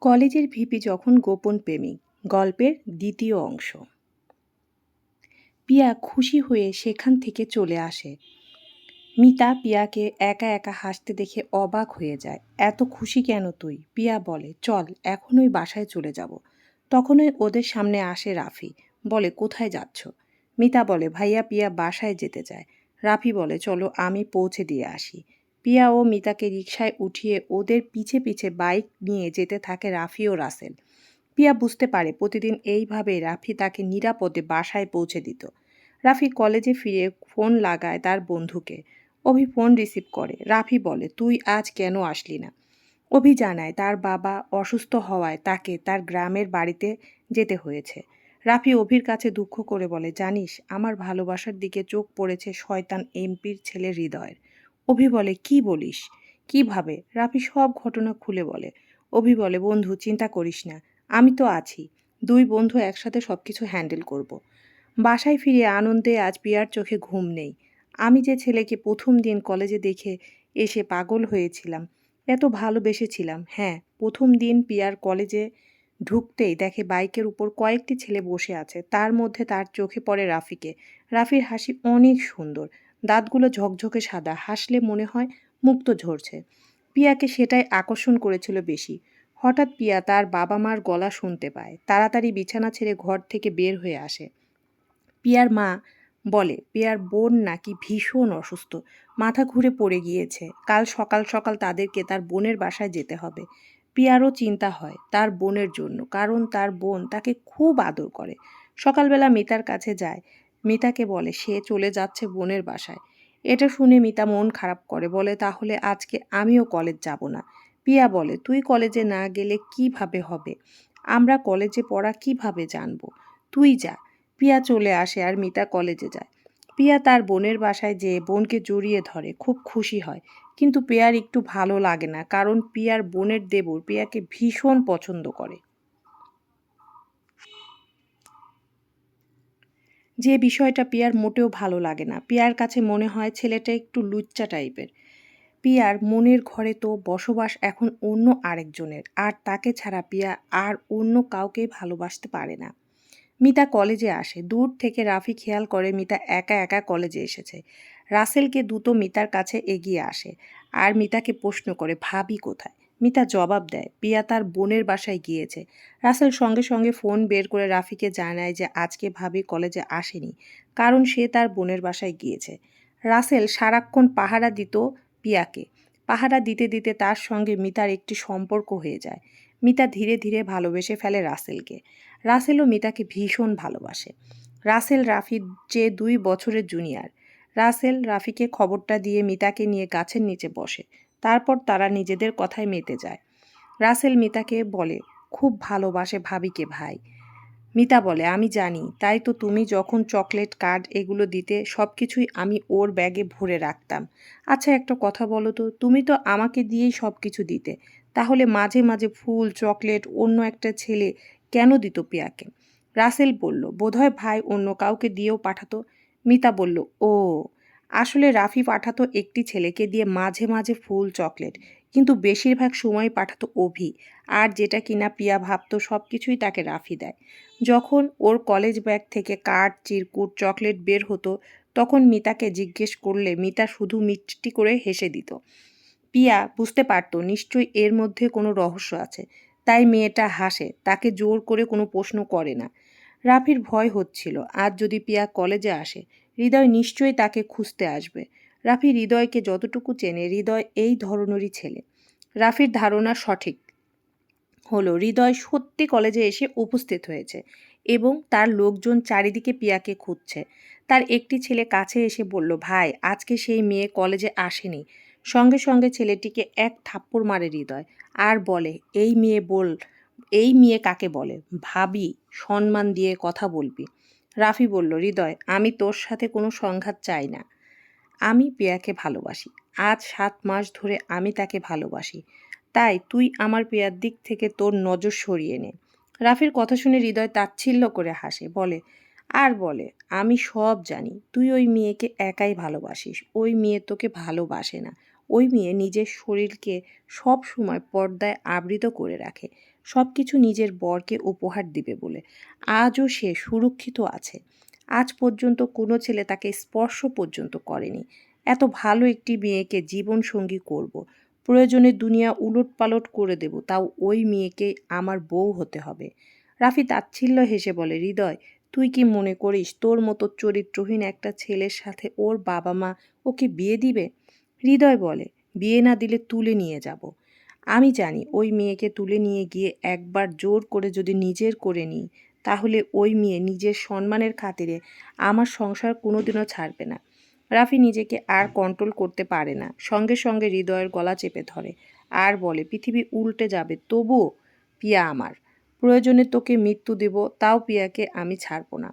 কলেজের ভিপি যখন গোপন প্রেমিক, গল্পের দ্বিতীয় অংশ। পিয়া খুশি হয়ে সেখান থেকে চলে আসে। মিতা পিয়াকে একা একা হাসতে দেখে অবাক হয়ে যায়। এত খুশি কেন তুই? পিয়া বলে, চল, এখনই বাসায় চলে যাব। তখনই ওদের সামনে আসে রাফি। বলে, কোথায় যাচ্ছ? মিতা বলে, ভাইয়া পিয়া বাসায় যেতে চায়। রাফি বলে, চলো, আমি পৌঁছে দিয়ে আসি। পিয়া ও মিতাকে রিকশায় উঠিয়ে ওদের পিছে পিছে বাইক নিয়ে যেতে থাকে রাফি ও রাসেল। পিয়া বুঝতে পারে প্রতিদিন এইভাবে রাফি তাকে নিরাপদে বাসায় পৌঁছে দিত। রাফি কলেজে ফিরে ফোন লাগায় তার বন্ধুকে। অভি ফোন রিসিভ করে। রাফি বলে, তুই আজ কেন আসলি না? অভি জানায়, তার বাবা অসুস্থ হওয়ায় তাকে তার গ্রামের বাড়িতে যেতে হয়েছে। রাফি অভির কাছে দুঃখ করে বলে, জানিস, আমার ভালোবাসার দিকে চোখ পড়েছে শয়তান এমপির ছেলে হৃদয়ের। অভি বলে, কি বলিস? কীভাবে রাফি সব ঘটনা খুলে বলে। অভি বলে, বন্ধু, চিন্তা করিস না, আমি তো আছি। দুই বন্ধু একসাথে সব কিছু হ্যান্ডেল করব। বাসায় ফিরে আনন্দে আজ পিয়ার চোখে ঘুম নেই। আমি যে ছেলেকে প্রথম দিন কলেজে দেখে এসে পাগল হয়েছিলাম, এত ভালোবেসেছিলাম। হ্যাঁ প্রথম দিন পিয়ার কলেজে ঢুকতেই দেখে বাইকের উপর কয়েকটি ছেলে বসে আছে। তার মধ্যে তার চোখে পড়ে রাফিকে। রাফির হাসি অনেক সুন্দর। দাঁতগুলো ঝকঝকে সাদা, হাসলে মনে হয় মুক্ত ঝরছে। পিয়াকে সেটাই আকর্ষণ করেছিল বেশি। হঠাৎ পিয়া তার বাবা মার গলা শুনতে পায়। তাড়াতাড়ি বিছানা ছেড়ে ঘর থেকে বের হয়ে আসে। পিয়ার মা বলে, পিয়ার বোন নাকি ভীষণ অসুস্থ। মাথা ঘুরে পড়ে গিয়েছে। কাল সকাল সকাল তাদেরকে তার বোনের বাসায় যেতে হবে। পিয়ারও চিন্তা হয় তার বোনের জন্য, কারণ তার বোন তাকে খুব আদর করে। সকালবেলা মিতার কাছে যায়। মিতাকে বলে, সে চলে যাচ্ছে বোনের বাসায়। এটা শুনে মিতা মন খারাপ করে, বলে, তাহলে আজকে আমিও কলেজ যাব না। পিয়া বলে, তুই কলেজে না গেলে কীভাবে হবে? আমরা কলেজে পড়া কীভাবে জানব? তুই যা। পিয়া চলে আসে আর মিতা কলেজে যায়। পিয়া তার বোনের বাসায় যেয়ে বোনকে জড়িয়ে ধরে, খুব খুশি হয়। কিন্তু পিয়ার একটু ভালো লাগে না, কারণ পিয়ার বোনের দেবর পিয়াকে ভীষণ পছন্দ করে। যে বিষয়টা পিয়ার মোটেও ভালো লাগে না। পিয়ার কাছে মনে হয় ছেলেটা একটু লুচ্চা টাইপের। পিয়ার মনের ঘরে তো বসবাস এখন অন্য আরেকজনের, আর তাকে ছাড়া পিয়া আর অন্য কাউকে ভালোবাসতে পারে না। মিতা কলেজে আসে। দূর থেকে রাফি খেয়াল করে মিতা একা একা কলেজে এসেছে। রাসেলকে দ্রুত মিতার কাছে এগিয়ে আসে, আর মিতাকে প্রশ্ন করে, ভাবি কোথায়? মিতা জবাব দেয়, পিয়া তার বোনের বাসায় গিয়েছে। রাসেল সঙ্গে সঙ্গে ফোন বের করে রাফিকে জানায় যে আজকে ভাবি কলেজে আসেনি, কারণ সে তার বোনের বাসায় গিয়েছে। রাসেল সারাক্ষণ পাহারা দিত পিয়াকে। পাহারা দিতে দিতে তার সঙ্গে মিতার একটি সম্পর্ক হয়ে যায়। মিতা ধীরে ধীরে ভালোবেসে ফেলে রাসেলকে। রাসেলও মিতাকে ভীষণ ভালোবাসে। রাসেল রাফির যে দুই বছরের জুনিয়র। রাসেল, রাফিকে খবরটা দিয়ে মিতাকে নিয়ে গাছের নিচে বসে। তারপর তারা নিজেদের কথায় মেতে যায়। রাসেল মিতাকে বলে, খুব ভালোবাসে ভাবিকে ভাই। মিতা বলে, আমি জানি, তাই তো তুমি যখন চকলেট, কার্ড এগুলো দিতে সব কিছুই আমি ওর ব্যাগে ভরে রাখতাম। আচ্ছা একটা কথা বলো তো, তুমি তো আমাকে দিয়েই সব কিছু দিতে। তাহলে মাঝে মাঝে ফুল, চকলেট, অন্য একটা ছেলে কেন দিত পিয়াকে রাসেল বলল, বোধহয় ভাই অন্য কাউকে দিয়েও পাঠাতো? মিতা বলল, ও আসলে রাফি পাঠাতো একটি ছেলেকে দিয়ে মাঝে মাঝে ফুল চকলেট, কিন্তু বেশিরভাগ সময় পাঠাতো অভি। আর যেটা কিনা পিয়া ভাবতো সব কিছুই তাকে রাফি দেয়। যখন ওর কলেজ ব্যাগ থেকে কাঠ, চিরকুট, চকলেট বের হতো, তখন মিতাকে জিজ্ঞেস করলে মিতা শুধু মিষ্টি করে হেসে দিত। পিয়া বুঝতে পারত, নিশ্চয়ই এর মধ্যে কোনো রহস্য আছে। তাই মেয়েটা হাসে, তাকে জোর করে কোনো প্রশ্ন করে না। রাফির ভয় হচ্ছিল, আজ যদি পিয়া কলেজে আসে হৃদয় নিশ্চয়ই তাকে খুঁজতে আসবে। রাফি হৃদয়কে যতটুকু চেনে, হৃদয় এই ধরনেরই ছেলে। রাফির ধারণা সঠিক হলো, হৃদয় সত্যি কলেজে এসে উপস্থিত হয়েছে এবং তার লোকজন চারিদিকে পিয়াকে খুঁজছে। তার একটি ছেলে কাছে এসে বলল, ভাই, আজকে সেই মেয়ে কলেজে আসেনি। সঙ্গে সঙ্গে ছেলেটিকে এক থাপ্পড় মারে হৃদয়। আর বলে, এই মেয়ে বল, এই মেয়ে কাকে বলে? ভাবি, সম্মান দিয়ে কথা বলবি। রাফি বলল, হৃদয়, আমি তোর সাথে কোনো সংঘাত চাই না। আমি পেয়াকে ভালোবাসি। আজ সাত মাস ধরে আমি তাকে ভালোবাসি। তাই তুই আমার পেয়ার দিক থেকে তোর নজর সরিয়ে নে। রাফির কথা শুনে হৃদয় তাচ্ছিল্য করে হাসে, বলে, আর বলে, আমি সব জানি। তুই ওই মেয়েকে একাই ভালোবাসিস। ওই মেয়ে তোকে ভালোবাসে না। ওই মেয়ে নিজের শরীরকে সব সময় পর্দায় আবৃত করে রাখে। সব কিছু নিজের বরকে উপহার দিবে বলে। আজও সে সুরক্ষিত আছে। আজ পর্যন্ত কোনো ছেলে তাকে স্পর্শ পর্যন্ত করেনি। এত ভালো একটি মেয়েকে জীবনসঙ্গী করব। প্রয়োজনে দুনিয়া উলট পালট করে দেব, তাও ওই মেয়েকে আমার বউ হতে হবে। রাফি তাচ্ছিল্য হেসে বলে, হৃদয়, তুই কি মনে করিস তোর মতো চরিত্রহীন একটা ছেলের সাথে ওর বাবা মা ওকে বিয়ে দিবে? হৃদয় বলে, বিয়ে না দিলে তুলে নিয়ে যাব। আমি জানি ওই মেয়েকে তুলে নিয়ে গিয়ে একবার জোর করে যদি নিজের করে নিই, তাহলে ওই মেয়ে নিজের সম্মানের খাতিরে আমার সংসার কোনোদিনও ছাড়বে না। রাফি নিজেকে আর কন্ট্রোল করতে পারে না। সঙ্গে সঙ্গে হৃদয়ের গলা চেপে ধরে। আর বলে, পৃথিবী উল্টে যাবে। তবুও পিয়া আমার, প্রয়োজনে তোকে মৃত্যু দেব, তাও পিয়াকে আমি ছাড়বো না।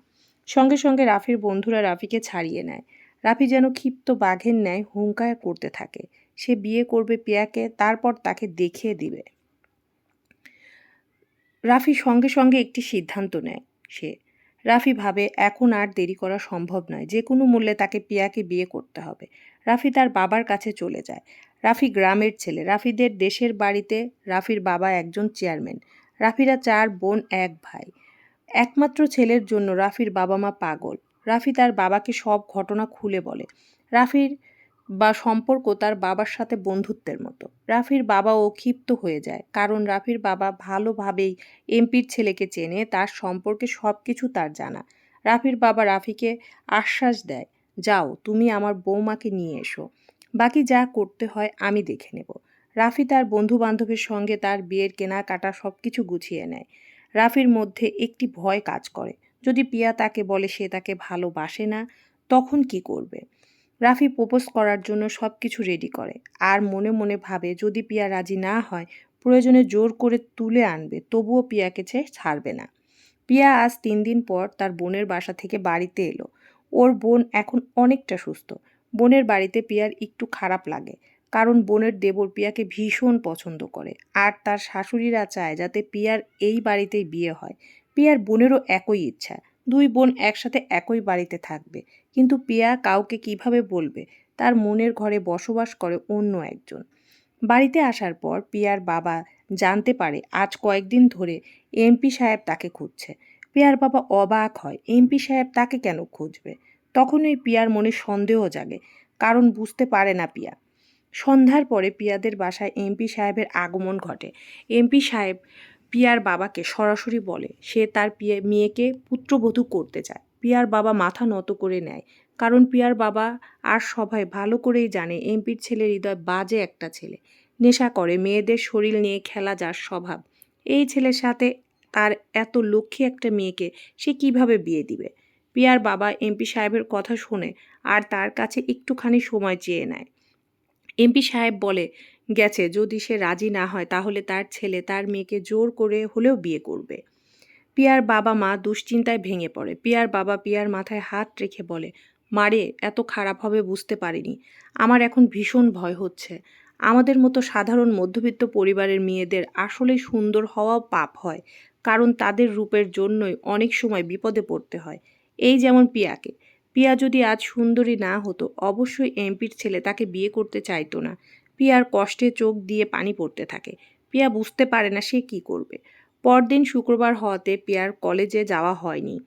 সঙ্গে সঙ্গে রাফির বন্ধুরা রাফিকে ছাড়িয়ে নেয়। রাফি যেন ক্ষিপ্ত বাঘের ন্যায় হুঙ্কার করতে থাকে। সে বিয়ে করবে পিয়াকে তারপর তাকে দেখিয়ে দিবে। রাফি সঙ্গে সঙ্গে একটি সিদ্ধান্ত নেয় সে। রাফি ভাবে, এখন আর দেরি করা সম্ভব নয়। যে কোনো মূল্যে তাকে পিয়াকে বিয়ে করতে হবে রাফি তার বাবার কাছে চলে যায়। রাফি গ্রামের ছেলে। রাফিদের দেশের বাড়িতে রাফির বাবা একজন চেয়ারম্যান। রাফিরা চার বোন, এক ভাই। একমাত্র ছেলের জন্য রাফির বাবা মা পাগল। রাফি তার বাবাকে সব ঘটনা খুলে বলে। রাফির বা সম্পর্ক তার বাবার সাথে বন্ধুত্বের মতো। রাফির বাবাও ক্ষিপ্ত হয়ে যায়, কারণ রাফির বাবা ভালোভাবেই এমপির ছেলেকে চেনে, তার সম্পর্কে সব কিছু তার জানা। রাফির বাবা রাফিকে আশ্বাস দেয়, যাও, তুমি আমার বৌমাকে নিয়ে এসো। বাকি যা করতে হয় আমি দেখে নেব। রাফি তার বন্ধু বান্ধবের সঙ্গে তার বিয়ের কেনাকাটা সব কিছু গুছিয়ে নেয়। রাফির মধ্যে একটি ভয় কাজ করে, যদি পিয়া তাকে বলে সে তাকে ভালোবাসে না, তখন কি করবে? রাফি প্রপোজ করার জন্য সব কিছু রেডি করে। আর মনে মনে ভাবে, যদি পিয়া রাজি না হয়, প্রয়োজনে জোর করে তুলে আনবে, তবুও পিয়াকে ছে ছাড়বে না। পিয়া আজ তিন দিন পর তার বোনের বাসা থেকে বাড়িতে এলো। ওর বোন এখন অনেকটা সুস্থ। বোনের বাড়িতে পিয়ার একটু খারাপ লাগে, কারণ বোনের দেবর পিয়াকে ভীষণ পছন্দ করে। আর তার শাশুড়িরা চায় যাতে পিয়ার এই বাড়িতেই বিয়ে হয়। পিয়ার বোনেরও একই ইচ্ছা। দুই বোন একসাথে একই বাড়িতে থাকবে। কিন্তু পিয়া কাউকে কীভাবে বলবে? তার মনের ঘরে বসবাস করে অন্য একজন। বাড়িতে আসার পর পিয়ার বাবা জানতে পারে আজ কয়েকদিন ধরে এমপি সাহেব তাকে খুঁজছে। পিয়ার বাবা অবাক হয় এমপি সাহেব তাকে কেন খুঁজবে? তখনই পিয়ার মনে সন্দেহ জাগে, কারণ বুঝতে পারে না পিয়া। সন্ধ্যার পরে পিয়াদের বাসায় এমপি সাহেবের আগমন ঘটে। এমপি সাহেব পিয়ার বাবাকে সরাসরি বলে, সে তার পিয়ে, মেয়েকে পুত্রবধূ করতে চায়। পিয়ার বাবা মাথা নত করে নেয়, কারণ পিয়ার বাবা আর সবাই ভালো করেই জানে এমপির ছেলে হৃদয় বাজে একটা ছেলে। নেশা করে, মেয়েদের শরীর নিয়ে খেলা যার স্বভাব। এই ছেলের সাথে তার এত লক্ষ্মী একটা মেয়েকে সে কীভাবে বিয়ে দিবে? পিয়ার বাবা এমপি সাহেবের কথা শুনে আর তার কাছে একটুখানি সময় চেয়ে নেয়। এমপি সাহেব বলে গেছে। যদি সে রাজি না হয়, তাহলে তার ছেলে তার মেয়েকে জোর করে হলেও বিয়ে করবে। পিয়ার বাবা মা দুশ্চিন্তায় ভেঙে পড়ে। পিয়ার বাবা পিয়ার মাথায় হাত রেখে বলে, মারে, এত খারাপ হবে বুঝতে পারিনি। আমার এখন ভীষণ ভয় হচ্ছে। আমাদের মতো সাধারণ মধ্যবিত্ত পরিবারের মেয়েদের আসলেই সুন্দর হওয়াও পাপ হয়, কারণ তাদের রূপের জন্যই অনেক সময় বিপদে পড়তে হয়। এই যেমন পিয়াকে। পিয়া যদি আজ সুন্দরী না হতো, অবশ্যই এমপির ছেলে তাকে বিয়ে করতে চাইতো না। পিয়ার কষ্টে চোখ দিয়ে পানি পড়তে থাকে। পিয়া বুঝতে পারে না সে কি করবে। পরদিন শুক্রবার হওয়াতে পিয়ার কলেজে যাওয়া হয়নি।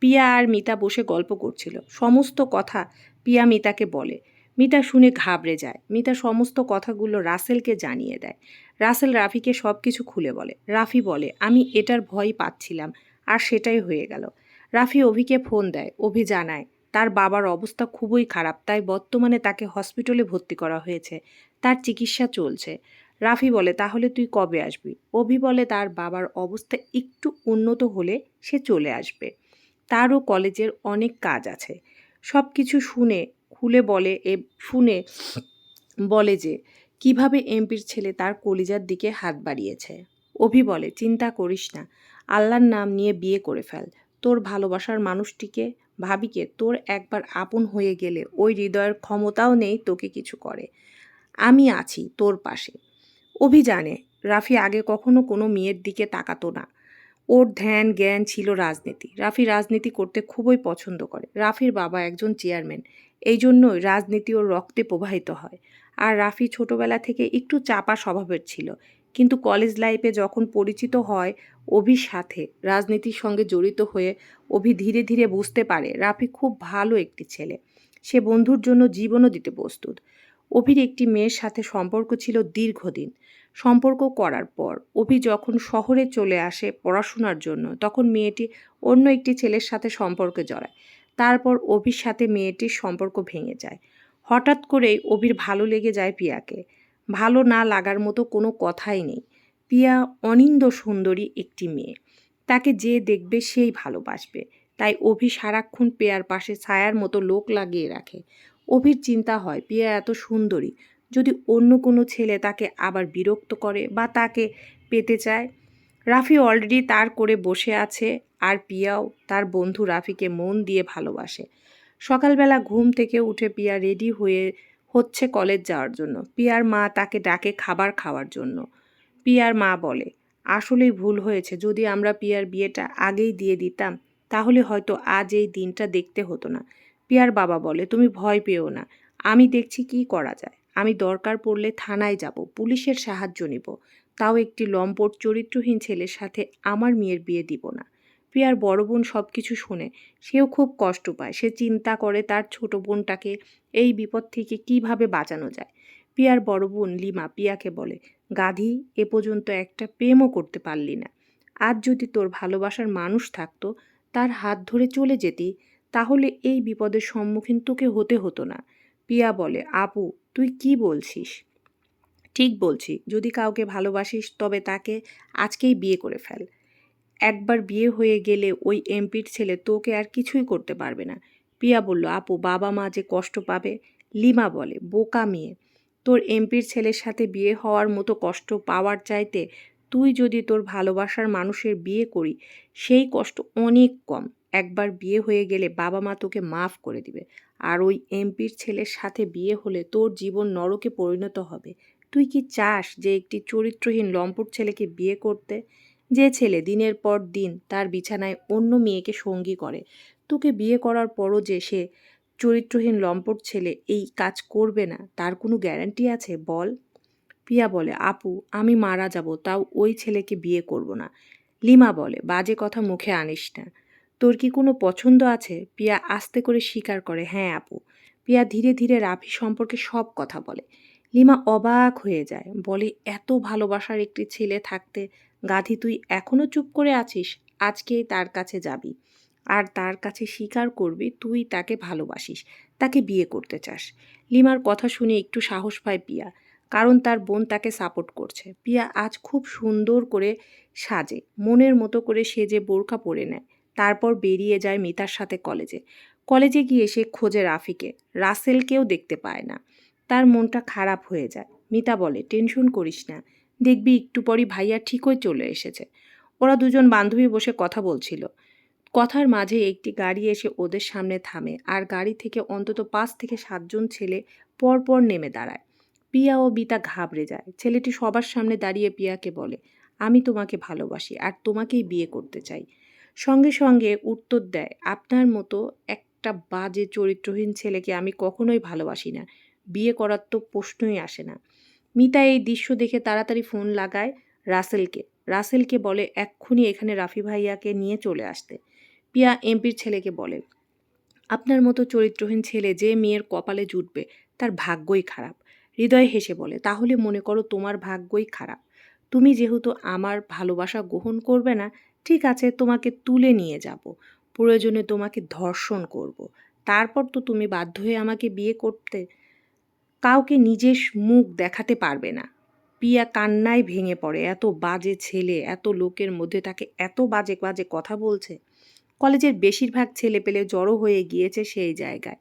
পিয়া আর মিতা বসে গল্প করছিল। সমস্ত কথা পিয়া মিতাকে বলে। মিতা শুনে ঘাবড়ে যায়। মিতা সমস্ত কথাগুলো রাসেলকে জানিয়ে দেয়। রাসেল রাফিকে সব কিছু খুলে বলে। রাফি বলে, আমি এটার ভয় পাচ্ছিলাম। আর সেটাই হয়ে গেল। রাফি অভিকে ফোন দেয়। অভি জানায় তার বাবার অবস্থা খুবই খারাপ, তাই বর্তমানে তাকে হসপিটালে ভর্তি করা হয়েছে। তার চিকিৎসা চলছে। রাফি বলে, তাহলে তুই কবে আসবি? অভি বলে, তার বাবার অবস্থা একটু উন্নত হলে সে চলে আসবে। তারও কলেজের অনেক কাজ আছে। সব কিছু শুনে, খুলে বলে, এ, শুনে বলে যে, কীভাবে এমপির ছেলে তার কলিজার দিকে হাত বাড়িয়েছে? অভি বলে, চিন্তা করিস না। আল্লাহর নাম নিয়ে বিয়ে করে ফেল। তোর ভালোবাসার মানুষটিকে ভাবিকে, তোর একবার আপন হয়ে গেলে ওই হৃদয়ের ক্ষমতাও নেই, তোকে কিছু করে। আমি আছি তোর পাশে। অভি জানে, রাফি আগে কখনো কোনো মেয়ের দিকে তাকাতো না। ওর ধ্যান, জ্ঞান ছিল রাজনীতি। রাফি রাজনীতি করতে খুবই পছন্দ করে। রাফির বাবা একজন চেয়ারম্যান। এই জন্যই রাজনীতি ওর রক্তে প্রবাহিত হয়। আর রাফি ছোটবেলা থেকে একটু চাপা স্বভাবের ছিল। কিন্তু কলেজ লাইফে যখন পরিচিত হয় অভির সাথে রাজনীতির সঙ্গে জড়িত হয়ে অভি ধীরে ধীরে বুঝতে পারে রাফি খুব ভালো একটি ছেলে। সে বন্ধুর জন্য জীবনও দিতে প্রস্তুত। অভির একটি মেয়ের সাথে সম্পর্ক ছিল দীর্ঘদিন। সম্পর্ক করার পর অভি যখন শহরে চলে আসে পড়াশোনার জন্য, তখন মেয়েটি অন্য একটি ছেলের সাথে সম্পর্কে জড়ায়। তারপর অভির সাথে মেয়েটির সম্পর্ক ভেঙে যায়। হঠাৎ করেই অভির ভালো লেগে যায় পিয়াকে। ভালো না লাগার মতো কোনো কথাই নেই। পিয়া অনিন্দ সুন্দরী একটি মেয়ে। তাকে যে দেখবে সেই ভালোবাসবে। তাই অভি সারাক্ষণ পেয়ার পাশে ছায়ার মতো লোক লাগিয়ে রাখে। অভির চিন্তা হয় পিয়া এত সুন্দরী। যদি অন্য কোনো ছেলে তাকে আবার বিরক্ত করে বা তাকে পেতে চায়? রাফি অলরেডি তার করে বসে আছে আর পিয়াও তার বন্ধু রাফিকে মন দিয়ে ভালোবাসে। সকালবেলা ঘুম থেকে উঠে পিয়া রেডি হয়ে হচ্ছে কলেজ যাওয়ার জন্য। পিয়ার মা তাকে ডাকে খাবার খাওয়ার জন্য। পিয়ার মা বলে, আসলেই ভুল হয়েছে। যদি আমরা পিয়ার বিয়েটা আগেই দিয়ে দিতাম, তাহলে হয়তো আজ এই দিনটা দেখতে হতো না। পিয়ার বাবা বলে, তুমি ভয় পেও না। আমি দেখছি কি করা যায়। আমি দরকার পড়লে থানায় যাব, পুলিশের সাহায্য নিব। তাও একটি লম্পট চরিত্রহীন ছেলের সাথে আমার মেয়ের বিয়ে দিব না। প্রিয়ার বড় বোন সব কিছু শোনে সেও খুব কষ্ট পায়। সে চিন্তা করে তার ছোট বোনটাকে এই বিপদ থেকে কীভাবে বাঁচানো যায়? পিয়ার বড় বোন লিমা পিয়াকে বলে, গাধি, এ পর্যন্ত একটা প্রেমও করতে পারলি না। আজ যদি তোর ভালোবাসার মানুষ থাকতো, তার হাত ধরে চলে যেতি, তাহলে এই বিপদের সম্মুখীন তোকে হতে হতো না। পিয়া বলে, আপু, তুই কি বলছিস? ঠিক বলছি। যদি কাউকে ভালোবাসিস, তবে তাকে আজকেই বিয়ে করে ফেল। একবার বিয়ে হয়ে গেলে ওই এমপির ছেলে তোকে আর কিছুই করতে পারবে না। পিয়া বলল, আপু, বাবা মা যে কষ্ট পাবে? লিমা বলে, বোকা মেয়ে। তোর এমপির ছেলের সাথে বিয়ে হওয়ার মতো কষ্ট পাওয়ার চাইতে তুই যদি তোর ভালোবাসার মানুষের বিয়ে করি, সেই কষ্ট অনেক কম। একবার বিয়ে হয়ে গেলে বাবা মা তোকে মাফ করে দিবে। আর ওই এমপির ছেলের সাথে বিয়ে হলে তোর জীবন নরকে পরিণত হবে। তুই কি চাস যে একটি চরিত্রহীন লম্পট ছেলেকে বিয়ে করতে? যে ছেলে দিনের পর দিন তার বিছানায় অন্য মেয়েকে সঙ্গী করে, তোকে বিয়ে করার পরও যে সে চরিত্রহীন লম্পট ছেলে এই কাজ করবে না, তার কোনো গ্যারান্টি আছে? বল। পিয়া বলে, আপু, আমি মারা যাব, তাও ওই ছেলেকে বিয়ে করব না। লিমা বলে, বাজে কথা মুখে আনিস না। তোর কি কোনো পছন্দ আছে? পিয়া আস্তে করে স্বীকার করে হ্যাঁ আপু। পিয়া ধীরে ধীরে রাফি সম্পর্কে সব কথা বলে। লিমা অবাক হয়ে যায়, বলে, এত ভালোবাসার একটি ছেলে থাকতে গাধি, তুই এখনও চুপ করে আছিস? আজকেই তার কাছে যাবি। আর তার কাছে স্বীকার করবি, তুই তাকে ভালোবাসিস, তাকে বিয়ে করতে চাস। লিমার কথা শুনে একটু সাহস পায় পিয়া, কারণ তার বোন তাকে সাপোর্ট করছে। পিয়া আজ খুব সুন্দর করে সাজে, মনের মতো করে সেজে বোরখা পরে নেয়, তারপর বেরিয়ে যায় মিতার সাথে কলেজে। কলেজে গিয়ে সে খোঁজে রাফিকে, রাসেলকেও দেখতে পায় না। তার মনটা খারাপ হয়ে যায়। মিতা বলে, টেনশন করিস না দেখবি একটু পরই ভাইয়া ঠিকই চলে এসেছে। ওরা দুজন বান্ধবী বসে কথা বলছিল। কথার মাঝে একটি গাড়ি এসে ওদের সামনে থামে আর গাড়ি থেকে অন্তত পাঁচ থেকে সাতজন ছেলে পরপর নেমে দাঁড়ায়। পিয়া ও বিতা ঘাবড়ে যায়। ছেলেটি সবার সামনে দাঁড়িয়ে পিয়াকে বলে, আমি তোমাকে ভালোবাসি আর তোমাকেই বিয়ে করতে চাই। সঙ্গে সঙ্গে উত্তর দেয়, আপনার মতো একটা বাজে চরিত্রহীন ছেলেকে আমি কখনোই ভালোবাসি না। বিয়ে করার তো প্রশ্নই আসে না। মিতা এই দৃশ্য দেখে তাড়াতাড়ি ফোন লাগায় রাসেলকে। রাসেলকে বলে, এক্ষুনি এখানে রাফি ভাইয়াকে নিয়ে চলে আসতে। পিয়া এমপির ছেলেকে বলে, আপনার মতো চরিত্রহীন ছেলে যে মেয়ের কপালে জুটবে, তার ভাগ্যই খারাপ। হৃদয় হেসে বলে, তাহলে মনে করো তোমার ভাগ্যই খারাপ। তুমি যেহেতু আমার ভালোবাসা গ্রহণ করবে না, ঠিক আছে, তোমাকে তুলে নিয়ে যাব। প্রয়োজনে তোমাকে ধর্ষণ করব। তারপর তো তুমি বাধ্য হয়ে আমাকে বিয়ে করতে কাউকে নিজের মুখ দেখাতে পারবে না। পিয়া কান্নায় ভেঙে পড়ে। এত বাজে ছেলে, এত লোকের মধ্যে তাকে এত বাজে বাজে কথা বলছে। কলেজের বেশিরভাগ ছেলে পেলে জড়ো হয়ে গিয়েছে সেই জায়গায়।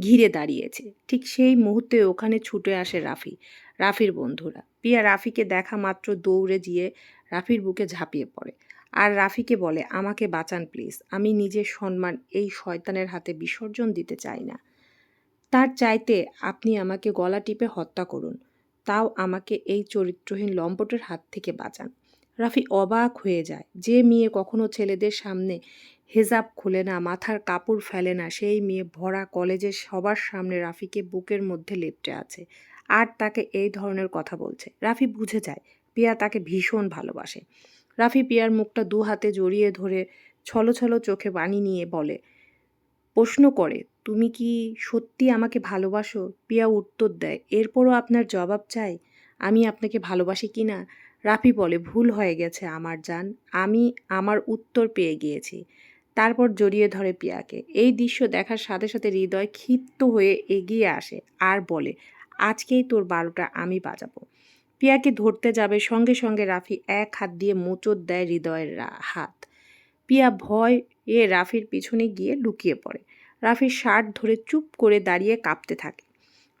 ঘিরে দাঁড়িয়েছে। ঠিক সেই মুহূর্তে ওখানে ছুটে আসে রাফি, রাফির বন্ধুরা। পিয়া রাফিকে দেখা মাত্র দৌড়ে গিয়ে রাফির বুকে ঝাঁপিয়ে পড়ে আর রাফিকে বলে, আমাকে বাঁচান প্লিজ। আমি নিজের সম্মান এই শয়তানের হাতে বিসর্জন দিতে চাই না। তার চাইতে আপনি আমাকে গলা টিপে হত্যা করুন। তাও আমাকে এই চরিত্রহীন লম্পটের হাত থেকে বাঁচান। রাফি অবাক হয়ে যায়। যে মেয়ে কখনো ছেলেদের সামনে হেজাব খুলে না, মাথার কাপড় ফেলে না, সেই মেয়ে ভরা কলেজের সবার সামনে রাফিকে বুকের মধ্যে লেপটে আছে আর তাকে এই ধরনের কথা বলছে। রাফি বুঝে যায়, পিয়া তাকে ভীষণ ভালোবাসে। রাফি পিয়ার মুখটা দু হাতে জড়িয়ে ধরে ছলো ছলো চোখে বানি নিয়ে বলে, প্রশ্ন করে তুমি কি সত্যি আমাকে ভালোবাসো? পিয়া উত্তর দেয়, এরপরও আপনার জবাব চাই, আমি আপনাকে ভালোবাসি কি না? রাফি বলে, ভুল হয়ে গেছে আমার জান, আমি আমার উত্তর পেয়ে গিয়েছি। তারপর জড়িয়ে ধরে পিয়াকে এই দৃশ্য দেখার সাথে সাথে হৃদয় ক্ষিপ্ত হয়ে এগিয়ে আসে আর বলে, আজকেই তোর বারোটা আমি বাজাবো। পিয়াকে ধরতে যাবে, সঙ্গে সঙ্গে রাফি এক হাত দিয়ে মোচড় দেয় হৃদয়ের হাত। পিয়া ভয় এ রাফির পিছনে গিয়ে লুকিয়ে পড়ে। রাফির শার্ট ধরে চুপ করে দাঁড়িয়ে কাঁপতে থাকে।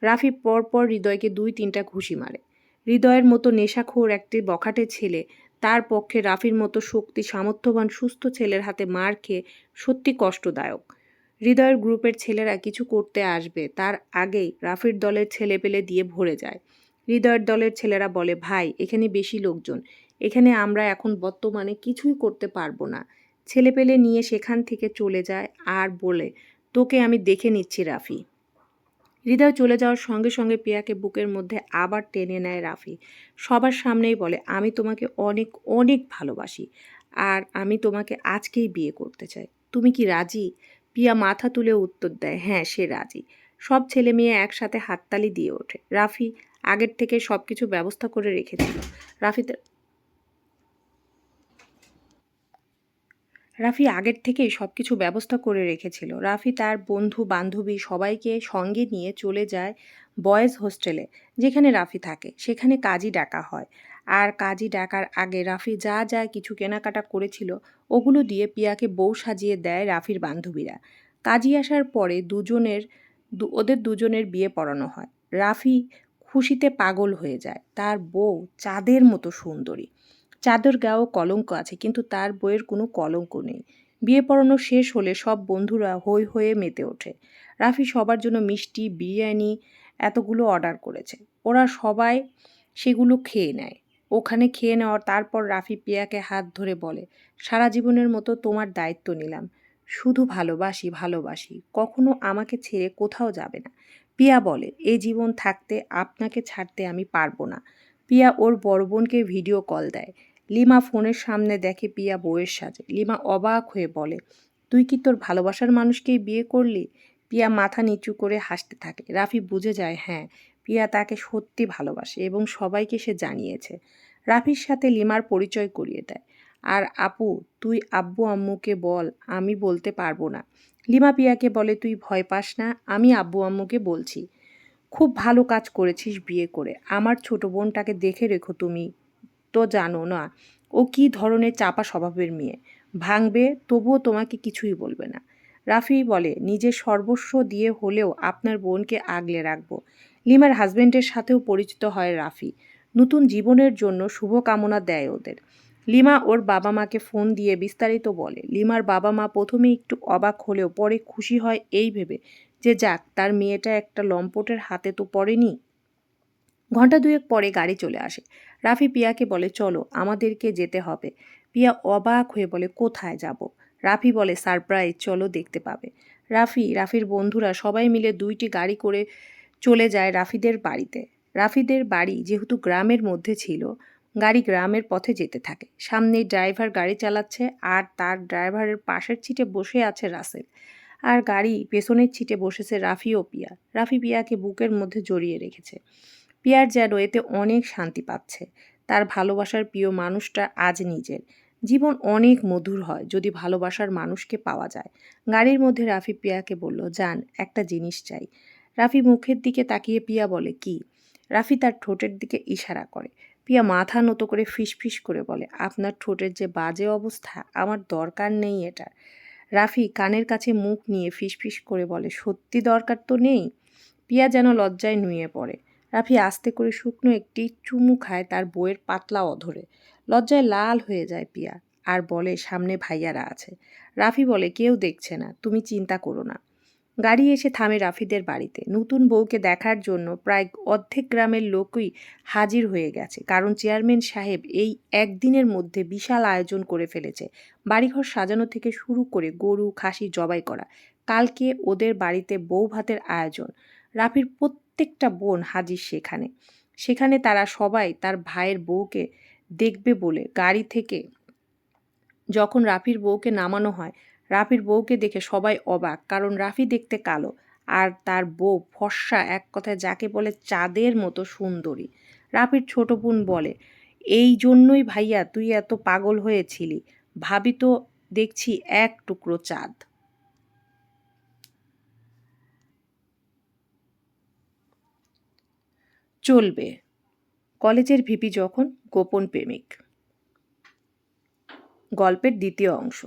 রাফি পরপর হৃদয়কে দুই তিনটা ঘুষি মারে। হৃদয়ের মতো নেশাখোর একটি বখাটে ছেলে, তার পক্ষে রাফির মতো শক্তি, সামর্থ্যবান, সুস্থ ছেলের হাতে মার খেয়ে সত্যি কষ্টদায়ক। হৃদয়ের গ্রুপের ছেলেরা কিছু করতে আসবে, তার আগেই রাফির দলের ছেলে পেলে দিয়ে ভরে যায়। হৃদয়ের দলের ছেলেরা বলে, ভাই, এখানে বেশি লোকজন। এখানে আমরা এখন বর্তমানে কিছুই করতে পারব না। ছেলে পেলে নিয়ে সেখান থেকে চলে যায় আর বলে তোকে আমি দেখে নিচ্ছি, রাফি। হৃদয় চলে যাওয়ার সঙ্গে সঙ্গে পিয়াকে বুকের মধ্যে আবার টেনে নেয় রাফি। সবার সামনেই বলে, আমি তোমাকে অনেক অনেক ভালোবাসি আর আমি তোমাকে আজকেই বিয়ে করতে চাই। তুমি কি রাজি? পিয়া মাথা তুলে উত্তর দেয় হ্যাঁ সে রাজি। সব ছেলে মেয়ে একসাথে হাততালি দিয়ে ওঠে। রাফি আগের থেকে সব কিছু ব্যবস্থা করে রেখেছিল। রাফি রাফি আগের থেকেই সব কিছু ব্যবস্থা করে রেখেছিল। রাফি তার বন্ধু, বান্ধবী সবাইকে সঙ্গে নিয়ে চলে যায় বয়েজ হোস্টেলে, যেখানে রাফি থাকে। সেখানে কাজী ডাকা হয়। আর কাজী ডাকার আগে রাফি যা যা কিছু কেনাকাটা করেছিল, ওগুলো দিয়ে পিয়াকে বউ সাজিয়ে দেয় রাফির বান্ধবীরা। কাজী আসার পরে দুজনের ওদের দুজনের বিয়ে পড়ানো হয়। রাফি খুশিতে পাগল হয়ে যায়। তার বউ চাঁদের মতো সুন্দরী। চাদর গায়েও কলঙ্ক আছে, কিন্তু তার বইয়ের কোনো কলঙ্ক নেই। বিয়ে পড়ানো শেষ হলে সব বন্ধুরা হই হয়ে মেতে ওঠে। রাফি সবার জন্য মিষ্টি, বিরিয়ানি এতগুলো অর্ডার করেছে। ওরা সবাই সেগুলো খেয়ে নেয়। ওখানে খেয়ে নেওয়ার তারপর রাফি পিয়াকে হাত ধরে বলে, সারা জীবনের মতো তোমার দায়িত্ব নিলাম। শুধু ভালোবাসি ভালোবাসি। কখনো আমাকে ছেড়ে কোথাও যাবে না। পিয়া বলে, এই জীবন থাকতে আপনাকে ছাড়তে আমি পারব না। পিয়া ওর বড় বোনকে ভিডিও কল দেয়। লিমা ফোনের সামনে দেখে পিয়া বউয়ের সাজে। লিমা অবাক হয়ে বলে, তুই কি তোর ভালোবাসার মানুষকেই বিয়ে করলি? পিয়া মাথা নিচু করে হাসতে থাকে। রাফি বুঝে যায় হ্যাঁ পিয়া তাকে সত্যি ভালোবাসে এবং সবাইকে সে জানিয়েছে। রাফির সাথে লিমার পরিচয় করিয়ে দেয়। আর আপু, তুই আব্বু আম্মুকে বল, আমি বলতে পারব না। লিমা পিয়াকে বলে, তুই ভয় পাস না, আমি আব্বু আম্মুকে বলছি। খুব ভালো কাজ করেছিস বিয়ে করে। আমার ছোট বোনটাকে দেখে রেখো তুমি। তো জানো না, ও কী ধরনের চাপা স্বভাবের মেয়ে। ভাঙবে তবুও তোমাকে কিছুই বলবে না। রাফি বলে, নিজের সর্বস্ব দিয়ে হলেও আপনার বোনকে আগলে রাখব। লিমার হাজবেন্ডের সাথেও পরিচিত হয় রাফি। নতুন জীবনের জন্য শুভকামনা দেয় ওদের। লিমা ওর বাবা মাকে ফোন দিয়ে বিস্তারিত বলে, লিমার বাবা মা প্রথমে একটু অবাক হলেও পরে খুশি হয় এই ভেবে। যে যাক, তার মেয়েটা একটা লম্পটের হাতে তো পড়েনি। ঘণ্টা দুয়েক পরে গাড়ি চলে আসে। রাফি পিয়াকে বলে, চলো, আমাদেরকে যেতে হবে। পিয়া অবাক হয়ে বলে, কোথায় যাব? রাফি বলে, সারপ্রাইজ, চলো দেখতে পাবে। রাফি, রাফির বন্ধুরা সবাই মিলে দুইটি গাড়ি করে চলে যায় রাফিদের বাড়িতে। রাফিদের বাড়ি যেহেতু গ্রামের মধ্যে ছিল, গাড়ি গ্রামের পথে যেতে থাকে। সামনে ড্রাইভার গাড়ি চালাচ্ছে আর তার ড্রাইভারের পাশের সিটে বসে আছে রাসেল। আর গাড়ি পেছনের ছিটে বসেছে রাফি ও পিয়া। রাফি পিয়াকে বুকের মধ্যে জড়িয়ে রেখেছে। পিয়ার যেন এতে অনেক শান্তি পাচ্ছে। তার ভালোবাসার প্রিয় মানুষটা আজ নিজের। জীবন অনেক মধুর হয় যদি ভালোবাসার মানুষকে পাওয়া যায়। গাড়ির মধ্যে রাফি পিয়াকে বলল যান একটা জিনিস চাই। রাফি মুখের দিকে তাকিয়ে পিয়া বলে, কি? রাফি তার ঠোঁটের দিকে ইশারা করে। পিয়া মাথা নত করে ফিসফিস করে বলে, আপনার ঠোঁটের যে বাজে অবস্থা, আমার দরকার নেই এটা। রাফি কানের কাছে মুখ নিয়ে ফিসফিস করে বলে, সত্যি দরকার তো নেই। পিয়া যেন লজ্জায় নুয়ে পড়ে। রাফি আস্তে করে শুকনো একটি চুমু খায় তার বইয়ের পাতলা অধরে। লজ্জায় লাল হয়ে যায় পিয়া। আর বলে, সামনে ভাইয়ারা আছে। রাফি বলে, কেউ দেখছে না। তুমি চিন্তা করো না। গাড়ি এসে থামে রাফিদের বাড়িতে। নতুন বউকে দেখার জন্য প্রায় অর্ধেক গ্রামের লোকই হাজির হয়ে গেছে। কারণ চেয়ারম্যান সাহেব এই একদিনের মধ্যে বিশাল আয়োজন করে ফেলেছে। বাড়িঘর সাজানো থেকে শুরু করে গরু, খাসি জবাই করা। কালকে ওদের বাড়িতে বউ ভাতের আয়োজন। রাফির প্রত্যেকটা বোন হাজির সেখানে। সেখানে তারা সবাই তার ভাইয়ের বউকে দেখবে বলে গাড়ি থেকে যখন রাফির বউকে নামানো হয় রাফির বউকে দেখে সবাই অবাক, কারণ রাফি দেখতে কালো আর তার বউ ফর্সা এক কথায় যাকে বলে চাঁদের মতো সুন্দরী। রাফির ছোট বোন বলে, এই জন্যই ভাইয়া তুই এত পাগল হয়েছিলি। ভাবি তো দেখছি এক টুকরো চাঁদ। চলবে। কলেজের ভিপি যখন গোপন প্রেমিক। গল্পের দ্বিতীয় অংশ।